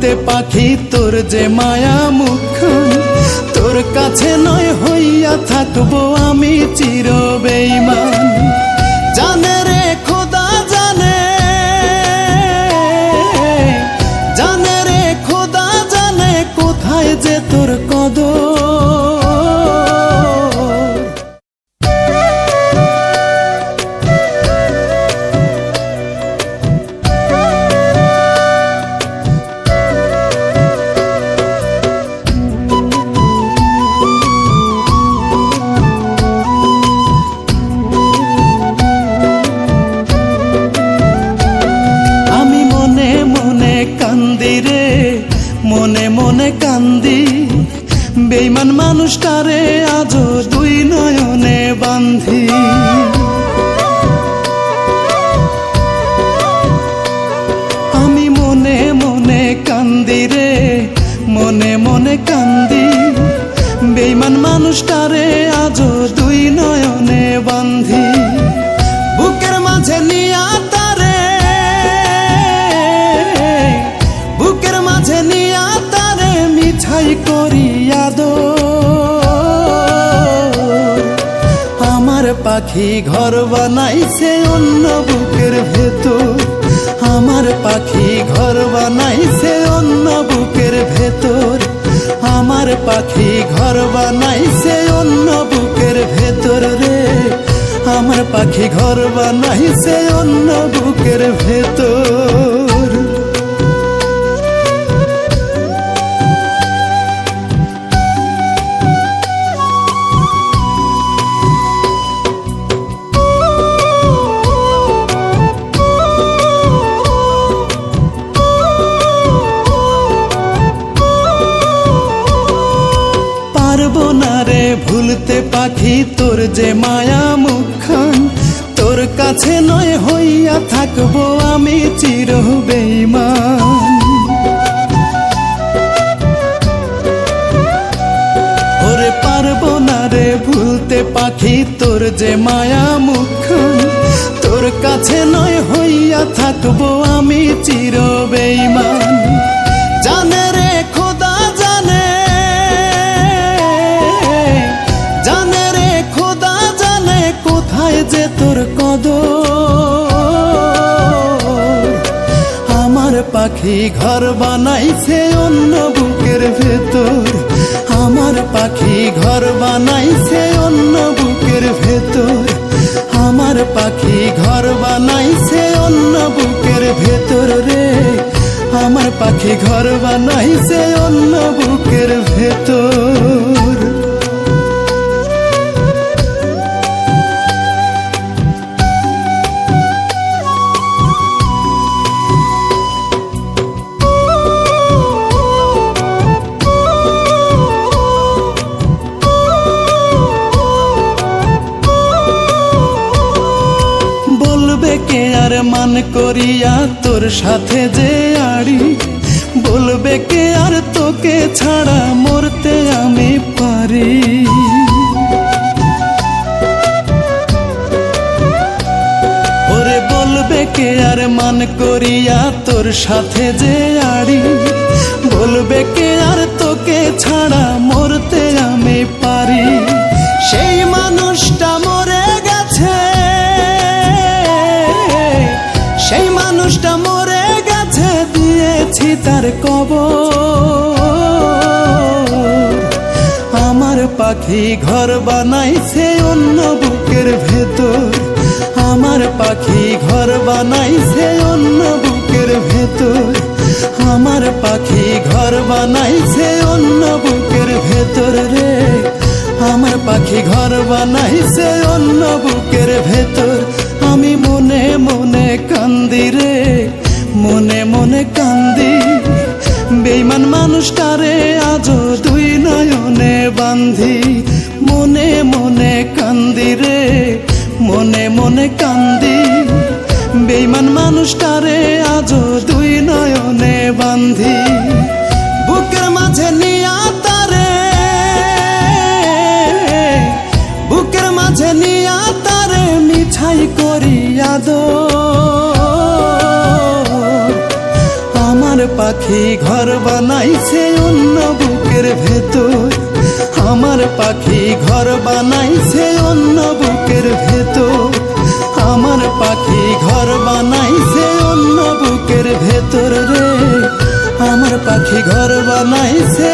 ভুলতে পাখি তোর যে মায়া মুখ তোর কাছে নয় হইয়া থাকব আমি চির বেইমান মানুষটারে আজও দুই নয়নে বান্ধি আমি মনে মনে কান্দি রে, মনে মনে কান্দি। বেইমান মানুষটারে আজও দুই নয়নে বান্ধি বুকের মাঝে নিয়া পাখি ঘর বানাইছে অন্য বুকের ভেতর। আমার পাখি ঘর বানাইছে অন্য বুকের ভেতর। আমার পাখি ঘর বানাইছে অন্য বুকের ভেতর রে। আমার পাখি ঘর বানাইছে অন্য বুকের ভেতর। পারব না রে ভুলতে পাখি, তোর যে মায়া মুখখান, তোর কাছে নয় হইয়া থাকব আমি চির বেইমান ওরে পারব না রে ভুলতে পাখি, তোর যে মায়া মুখখান, তোর কাছে নয় হইয়া থাকব আমি চির বেইমান পাখি ঘর বানাইছে অন্য বুকের ভেতর। আমার পাখি ঘর বানাইছে অন্য বুকের কে আর মান করিয়া তোর সাথে যে আড়ি। বলবে কে আর তোকে ছাড়া মরতে আমি পারি। ওরে বলবে কে আর মান করিয়া তোর সাথে যে আড়ি। বলবে কে আর তোকে ছাড়া মরতে আমি পারি। সেই মানুষটা তার কব আমার পাখি ঘর বানাইছে অন্য বুকের ভেতর। আমার পাখি ঘর বানাইছে অন্য বুকের ভেতর। আমার পাখি ঘর বানাইছে অন্য বুকের ভেতর রে। আমার পাখি ঘর বানাইছে অন্য বুকের ভেতর। মানুষটারে আজও দুই নয়নে বান্ধি। মনে মনে কান্দি রে, মনে মনে কান্দি। বেইমান মানুষটারে আজও দুই নয়নে বান্ধি। বুকের মাঝে নিয়া তারে, বুকের মাঝে নিয়া তারে মিঠাই করিয়া দো পাখি ঘর বানাইছে অন্য বুকের ভেতর। আমার পাখি ঘর বানাইছে অন্য বুকের ভেতর। আমার পাখি ঘর বানাইছে অন্য বুকের ভেতর রে। আমার পাখি ঘর বানাইছে